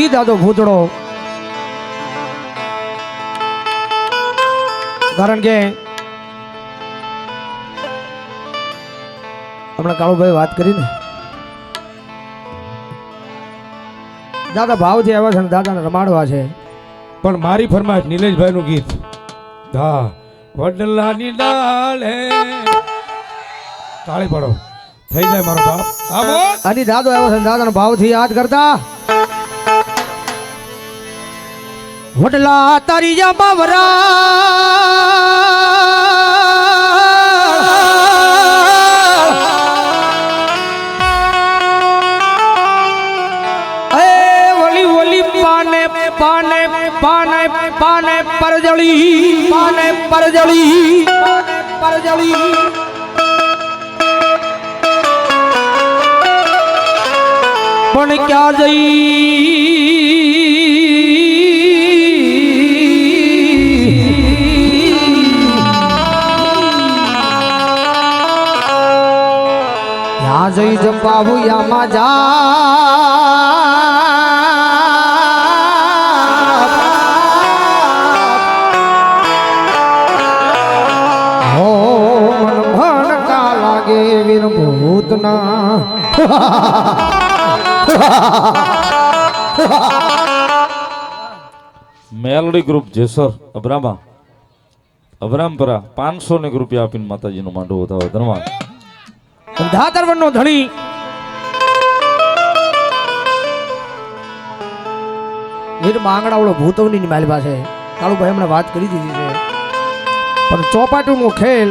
ઈ દાદો ભૂતળો. કારણ કે હમણાં કાળુભાઈ વાત કરી ને દાદા ભાવથી આવ્યા છે ને દાદાને રમાડવા છે. પણ મારી ફરમાશ નિલેશભાઈ નું ગીત. હા વડલાની ડાળે. તાળી પડો. થઈ જાય મારો બાપ આની દાદો આવ્યો છે દાદાના ભાવથી યાદ કરતા. વડલા તારી બાવરા. એ વલી વલી પાને પાને પાને પાને પરજળી પાને પરજળી પરજળી. પણ ક્યાં જઈ? ત્યાં જઈ જપાવું યામાં જા હો લાગે ભૂતના મેલડી ગ્રુપ જેસર અબ્રામા અબ્રામપરા પાંચસો ને રૂપિયા આપીને માતાજીનું માંડવો વધાવે ધન્યવાદ. ધાતરવનનો ધણી. વીર માંગડા ઓલો ભૂતવની મારી પાસે કાળુભાઈ હમણાં વાત કરી દીધી છે. પણ ચોપાટીનો ખેલ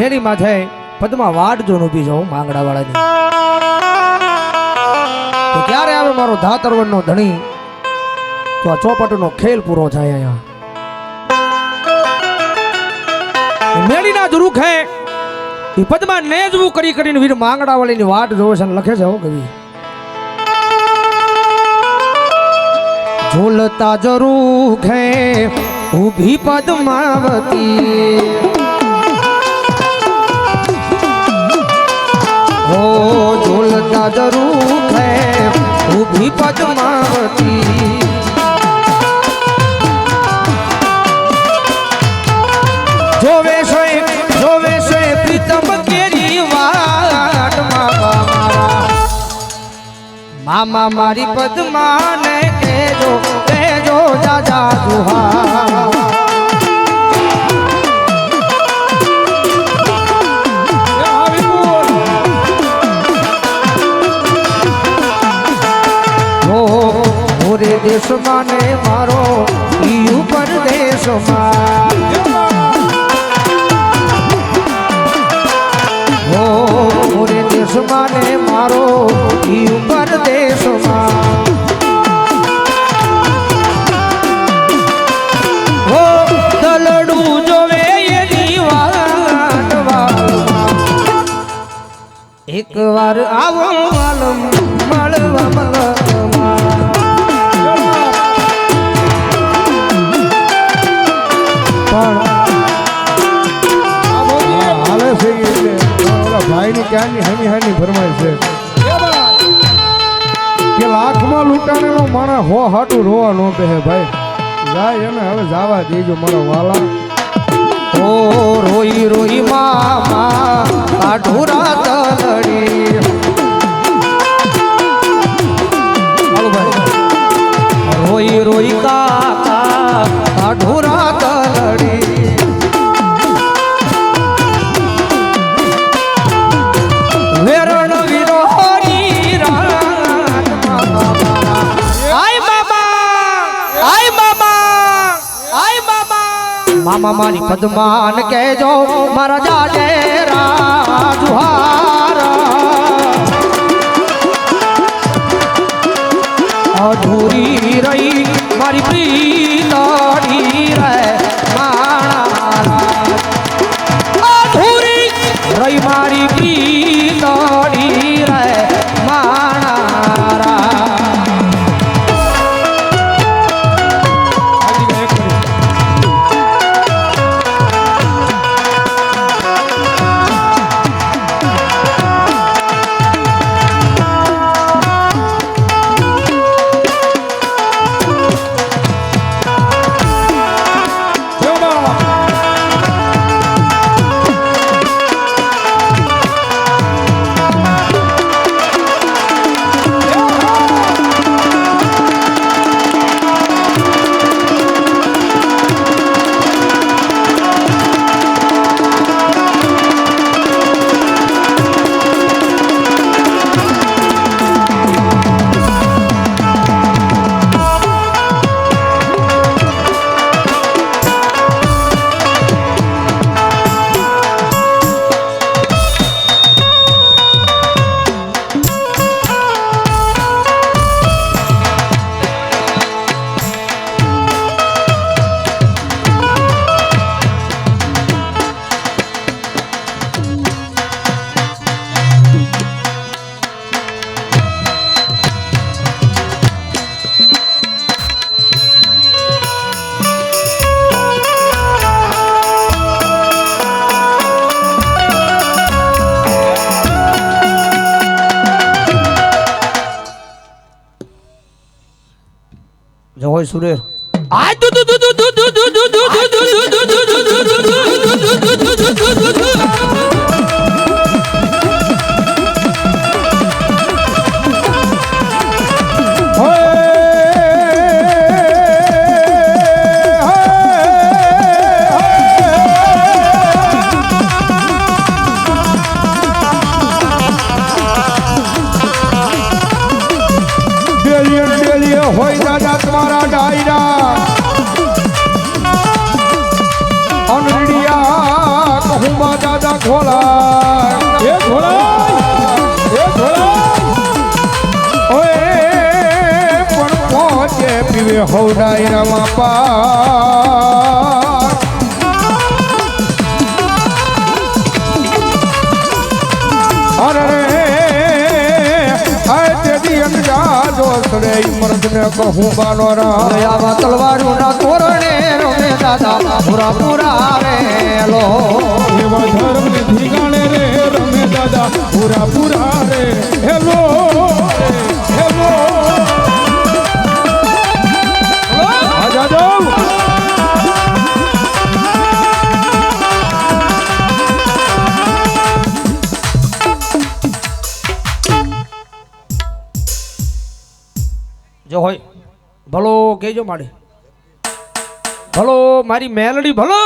મેરી માથે પદમાં વાટ જો ઊભી જાઉં માંગડા ક્યારે આવે મારો ધાતરવનનો ધણી? તો આ ચોપાટીનો ખેલ પૂરો થાય અહીંયા. મેળીના દુરુખે એ પદમાં નેજવું કરી કરીને વીર માંગડાવાળીની વાટ જોવે છે લખે છે હો કવિ. ઝૂલતા જરૂખે ઊભી પદ્માવતી. ઓ ઝૂલતા જરૂખે ઊભી પદ્માવતી. જોવે મામા મારી પદ્માને કેજો કેજો જાજા મોરે દેશમાં ને મારો ઈ ભાઈની ક્યાંની હાની હાની ફરમાય છે? કે લાખમાં લૂંટાણેલો માણસ હો હાટું રોવા ન કહે ભાઈ. જાય એને, હવે જાવા દેજો મારા વાલા. ઓ મામા મારી પદ્માન કહેજો, મારા જાજે રાજુહાર. અધૂરી રહી મારી પ્રીતડી રે માણા અધૂરી રહી મારી પ્રીતડી હોય સુરેર આ દુ દુ દુ દુ દુ દુ દુ દુ દુ દુ દુ દુ જીવે હવડાય રમા. પા રે મર્દ ને કહું બાનો રાવા તલવારું ના તોરણે પૂરા પૂરા ભલો માડે ભલો મારી મેલડી ભલો.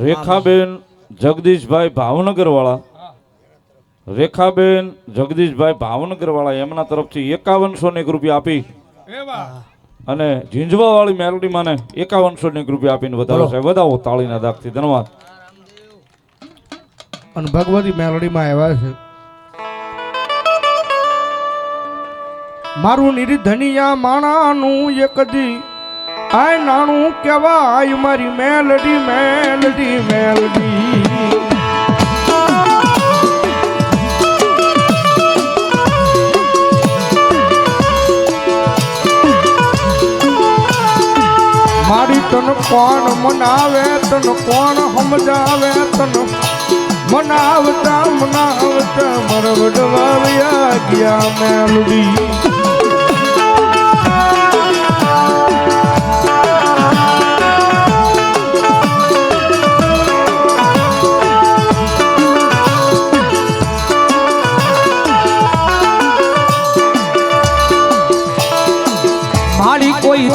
રેખાબેન જગદીશભાઈ ભાવનગર વાળા રેખાબેન જગદીશભાઈ ભાવનગર વાળા એમના તરફથી એકાવનસો ને એક રૂપિયા આપી અને ઝીંઝવા વાળી મેલડી માને એકાવનસો ને એક રૂપિયા આપીને વધારો છે. વધાવો તાળીના દાખથી ધન્યવાદ. અને ભગવતી મેલડીમાં આવ્યા છે. મારું નિર્ધનિયા માણાનું એક દી. આય નાણું કહેવાય મારી મેલડી મેલડી મેલડી. મારી તન કોણ મનાવે, તન કોણ સમજાવે, તન મનાવતા મનાવતા, મરવડવા ગયા મેલડી.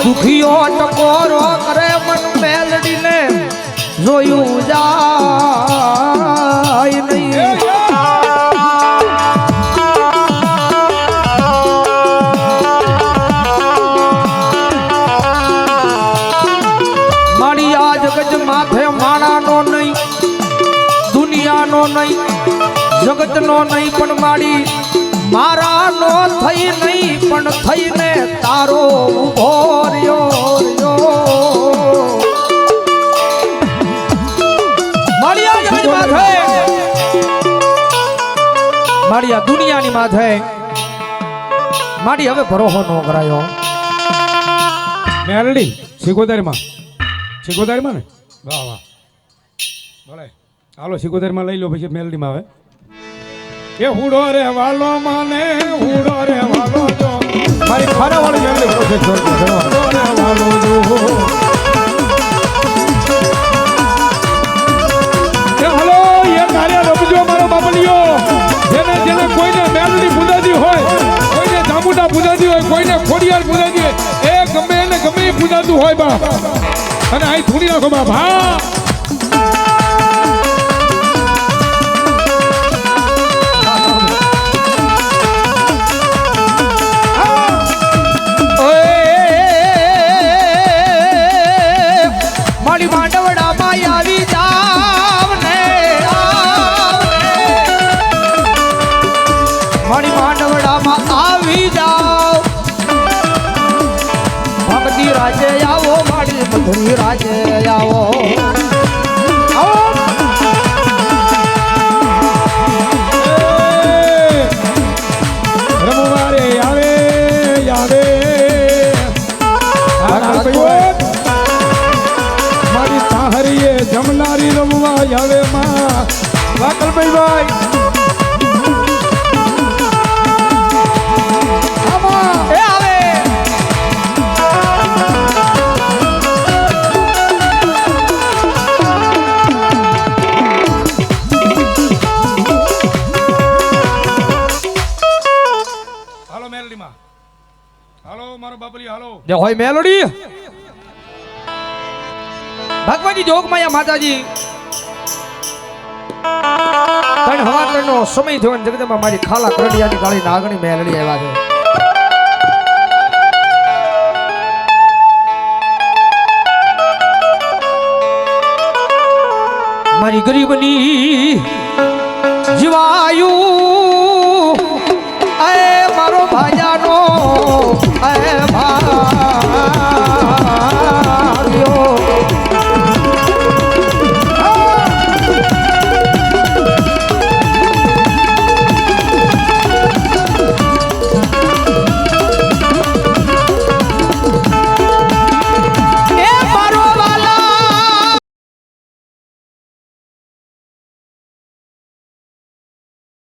દુખીઓ ટકોરો કરે મન મેલડીને, જોયું જાય નહીં. મારી આ જગત માથે માણાનો નહીં, દુનિયાનો નહીં, જગતનો નહીં, પણ મારી મારાનો થઈ નહીં, પણ થઈને તારો ઊભો રહ્યો માળિયા મારી મારી દુનિયાની માથે. માડી હવે ભરોહો નો કરાયો. મેલડી સિકોતેરમાં સિકોતેરમાં ને? વાહ વાહ. ભલે. હાલો સિકોતેરમાં લઈ લો, પછી મેલડીમાં આવે. એ હુડો રે વાલો માને, હુડો રે વાલો જો. મારી ખાના વાળી મેલડી પ્રોસેસ હુડો રે વાલો જો. એ હલો, એ તારે રમજો મારો બાબલિયો જેને જેને કોઈને મેલડી પૂજાતી હોય, કોઈને જામુડા પૂજાતી હોય, કોઈને ખોડિયાર હોય, એ ગમે એને ગમે પૂજાતું હોય બા અને અહીં થોડી નાખો બાપ, હા. Mira. જે હોય મેલોડી. ભગવાનજી જોગમાયા માતાજી. ત્રણ હવા ત્રણનો સમય થયો ને જગદંબા મારી ખાલા કરડિયાની ગાળી નાગણી મેલડી આવ્યા છે. મારી ગરીબની જીવાયુ, અરે મારો ભાજાનો